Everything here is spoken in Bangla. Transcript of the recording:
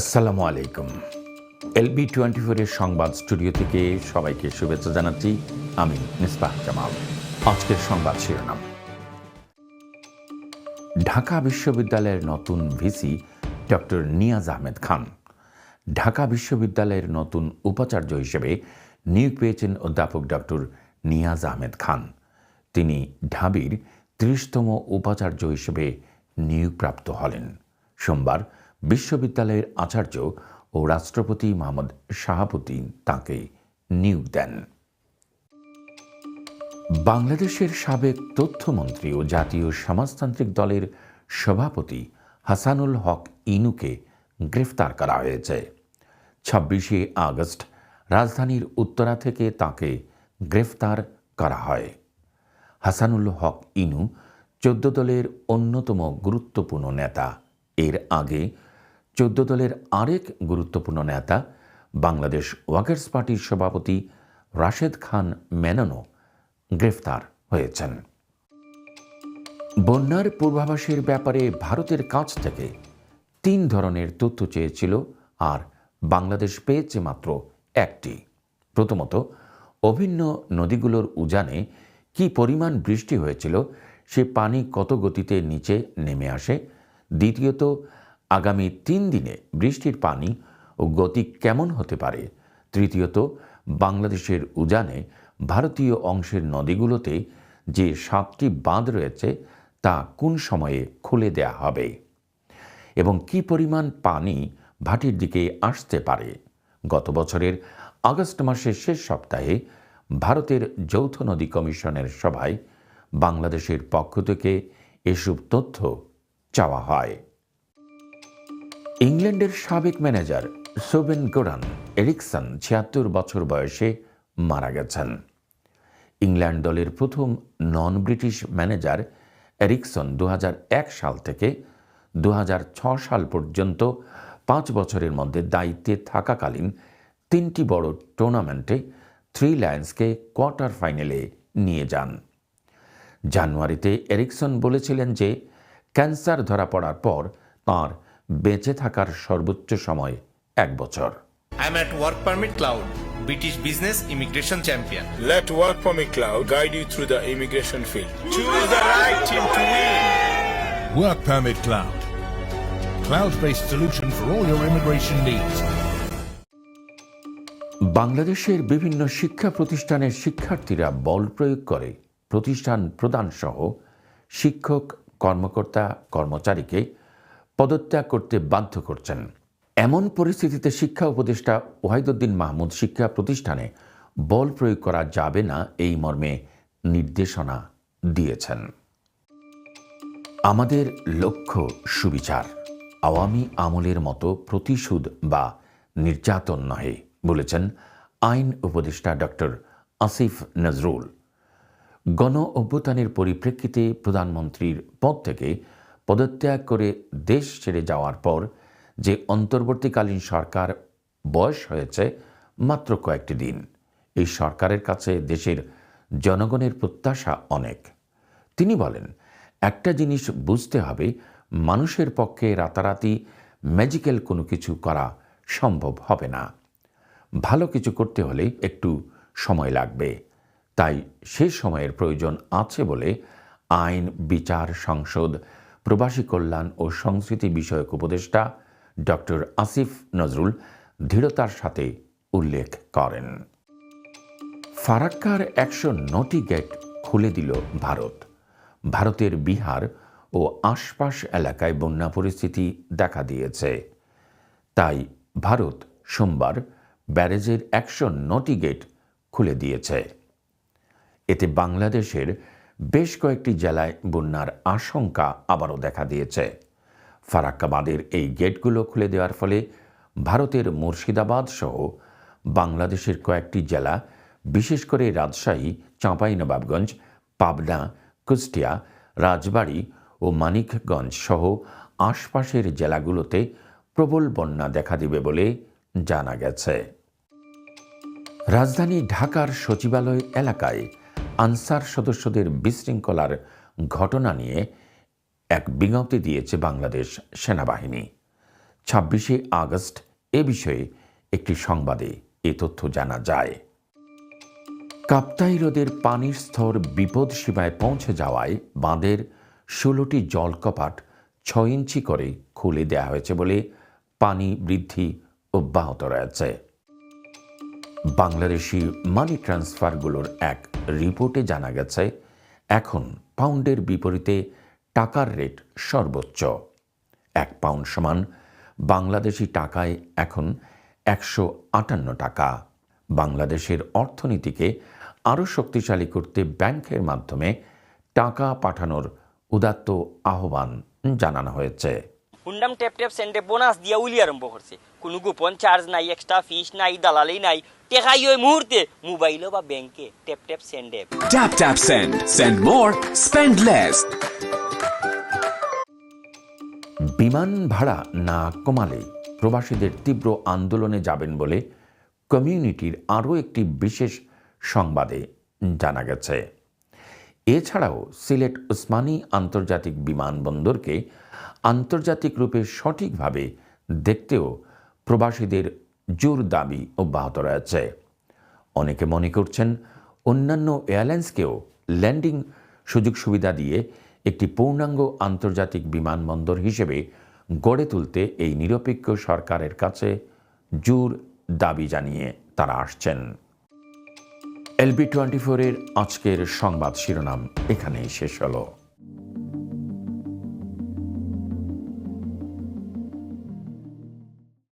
আসসালামু আলাইকুম। এলবি টোয়েন্টি ফোরের সংবাদ স্টুডিও থেকে সবাইকে শুভেচ্ছা জানাচ্ছি। আমি মিসবাহ জামাল। আজকের সংবাদ শিরোনাম। ঢাকা বিশ্ববিদ্যালয়ের নতুন ভিসি ডক্টর নিয়াজ আহমেদ খান। ঢাকা বিশ্ববিদ্যালয়ের নতুন উপাচার্য হিসেবে নিয়োগ পেয়েছেন অধ্যাপক ডক্টর নিয়াজ আহমেদ খান। তিনি ঢাবির ত্রিশতম উপাচার্য হিসেবে নিয়োগপ্রাপ্ত হলেন। সোমবার বিশ্ববিদ্যালয়ের আচার্য ও রাষ্ট্রপতি মোহাম্মদ শাহাবুদ্দিন তাঁকে নিয়োগ দেন। বাংলাদেশের সাবেক তথ্যমন্ত্রী ও জাতীয় সমাজতান্ত্রিক দলের সভাপতি হাসানুল হক ইনুকে গ্রেফতার করা হয়েছে। ছাব্বিশে আগস্ট রাজধানীর উত্তরা থেকে তাকে গ্রেফতার করা হয়। হাসানুল হক ইনু চোদ্দ দলের অন্যতম গুরুত্বপূর্ণ নেতা। এর আগে চোদ্দ দলের আরেক গুরুত্বপূর্ণ নেতা, বাংলাদেশ ওয়ার্কার্স পার্টির সভাপতি রাশেদ খান মেননও গ্রেফতার হয়েছেন। বন্যার পূর্বাভাসের ব্যাপারে ভারতের কাছ থেকে তিন ধরনের তথ্য চেয়েছিল আর বাংলাদেশ পেয়েছে মাত্র একটি। প্রথমত, অভিন্ন নদীগুলোর উজানে কি পরিমাণ বৃষ্টি হয়েছিল, সে পানি কত গতিতে নিচে নেমে আসে? দ্বিতীয়ত আগামী তিন দিনে বৃষ্টির পানি ও গতি কেমন হতে পারে? তৃতীয়ত, বাংলাদেশের উজানে ভারতীয় অংশের নদীগুলোতে যে সাতটি বাঁধ রয়েছে, তা কোন সময়ে খুলে দেয়া হবে? এবং কি পরিমাণ পানি ভাটির দিকে আসতে পারে? গত বছরের আগস্ট মাসের শেষ সপ্তাহে ভারতের যৌথ নদী কমিশনের সভায় বাংলাদেশের পক্ষ থেকে এসব তথ্য চাওয়া হয়। ইংল্যান্ডের সাবেক ম্যানেজার সোবেন গোরান এরিকসন ছিয়াত্তর বছর বয়সে মারা গেছেন। ইংল্যান্ড দলের প্রথম নন ব্রিটিশ ম্যানেজার এরিকসন দু হাজার এক সাল থেকে দু সাল পর্যন্ত পাঁচ বছরের মধ্যে দায়িত্বে থাকাকালীন তিনটি বড় টুর্নামেন্টে থ্রি লায়ন্সকে কোয়ার্টার ফাইনালে নিয়ে যান। জানুয়ারিতে এরিকসন বলেছিলেন যে ক্যান্সার ধরা পড়ার পর তাঁর বেঁচে থাকার সর্বোচ্চ সময় এক বছর I'm at Work Permit Cloud, British Business Immigration Champion. Let Work Permit Cloud guide you through the immigration field. Choose the right team to win. Work Permit Cloud. Cloud-based solution for all your immigration needs. বাংলাদেশের বিভিন্ন শিক্ষা প্রতিষ্ঠানের শিক্ষার্থীরা বল প্রয়োগ করে প্রতিষ্ঠান প্রদান সহ শিক্ষক কর্মকর্তা কর্মচারীকে পদত্যাগ করতে বাধ্য করছেন। এমন পরিস্থিতিতে শিক্ষা উপদেষ্টা ওয়াহিদুদ্দিন মাহমুদ শিক্ষা প্রতিষ্ঠানে বল প্রয়োগ করা যাবে না এই মর্মে নির্দেশনা দিয়েছেন। আমাদের লক্ষ্য সুবিচার, আওয়ামী আমলের মতো প্রতিশোধ বা নির্যাতন নহে, বলেছেন আইন উপদেষ্টা ডক্টর আসিফ নজরুল। গণ অভ্যুত্থানের পরিপ্রেক্ষিতে প্রধানমন্ত্রীর পদ থেকে পদত্যাগ করে দেশ ছেড়ে যাওয়ার পর যে অন্তর্বর্তীকালীন সরকার বয়স হয়েছে মাত্র কয়েকটি দিন, এই সরকারের কাছে দেশের জনগণের প্রত্যাশা অনেক। তিনি বলেন, একটা জিনিস বুঝতে হবে, মানুষের পক্ষে রাতারাতি ম্যাজিক্যাল কোনো কিছু করা সম্ভব হবে না। ভালো কিছু করতে হলে একটু সময় লাগবে। তাই সে সময়ের প্রয়োজন আছে বলে আইন, বিচার, সংসদ প্রবাসী কল্যাণ ও সংস্কৃতি বিষয়ক উপদেষ্টা ডক্টর আসিফ নজরুল দৃঢ়তার সাথে উল্লেখ করেন। ফারাক্কার একশো নটি গেট খুলে দিল ভারত। ভারতের বিহার ও আশপাশ এলাকায় বন্যা পরিস্থিতি দেখা দিয়েছে। তাই ভারত সোমবার ব্যারেজের একশো নটি গেট খুলে দিয়েছে। এতে বাংলাদেশের বেশ কয়েকটি জেলায় বন্যার আশঙ্কা আবারও দেখা দিয়েছে। ফারাক্কাবাদের এই গেটগুলো খুলে দেওয়ার ফলে ভারতের মুর্শিদাবাদ সহ বাংলাদেশের কয়েকটি জেলা, বিশেষ করে রাজশাহী, চাঁপাইনবাবগঞ্জ, পাবনা, কুষ্টিয়া, রাজবাড়ী ও মানিকগঞ্জ সহ আশপাশের জেলাগুলোতে প্রবল বন্যা দেখা দিবে বলে জানা গেছে। রাজধানী ঢাকার সচিবালয় এলাকায় আনসার সদস্যদের বিশৃঙ্খলার ঘটনা নিয়ে এক বিজ্ঞপ্তি দিয়েছে বাংলাদেশ সেনাবাহিনী। ছাব্বিশে আগস্ট এ বিষয়ে একটি সংবাদে এ তথ্য জানা যায়। কাপ্তাই হ্রদের পানির স্তর বিপদ সীমায় পৌঁছে যাওয়ায় বাঁধের ষোলোটি জলকপাট ছয় ইঞ্চি করে খুলে দেওয়া হয়েছে বলে পানি বৃদ্ধি অব্যাহত রয়েছে। বাংলাদেশি মানি ট্রান্সফারগুলোর এক রিপোর্টে জানা গেছে, এখন পাউন্ডের বিপরীতে টাকার রেট সর্বোচ্চ। এক পাউন্ড সমান বাংলাদেশি টাকায় এখন একশো আটান্ন টাকা। বাংলাদেশের অর্থনীতিকে আরও শক্তিশালী করতে ব্যাংকের মাধ্যমে টাকা পাঠানোর উদাত্ত আহ্বান জানানো হয়েছে। হুন্ডাম ট্যাপ ট্যাপ সেন্টে বোনাস দিয়া উলি আরম্ভ করছে কোনো গোপন চার্জ নাই এক্সট্রা ফিস নাই দালালি নাই টেকাই ওই মুহূর্তে মোবাইলও বা ব্যাংকে ট্যাপ ট্যাপ সেন্ডে Tap tap send. Send more, spend less. বিমান ভাড়া না কমালে প্রবাসীদের তীব্র আন্দোলনে যাবেন বলে কমিউনিটির আরও একটি বিশেষ সংবাদে জানা গেছে এছাড়াও সিলেট ওসমানী আন্তর্জাতিক বিমানবন্দরকে আন্তর্জাতিক রূপে সঠিকভাবে দেখতেও প্রবাসীদের জোর দাবি অব্যাহত রয়েছে। অনেকে মনে করছেন অন্যান্য এয়ারলাইন্সকেও ল্যান্ডিং সুযোগ সুবিধা দিয়ে একটি পূর্ণাঙ্গ আন্তর্জাতিক বিমানবন্দর হিসেবে গড়ে তুলতে এই নিরপেক্ষ সরকারের কাছে জোর দাবি জানিয়ে তারা আসছেন। এলবি টোয়েন্টি ফোরের আজকের সংবাদ শিরোনাম এখানেই শেষ হলো।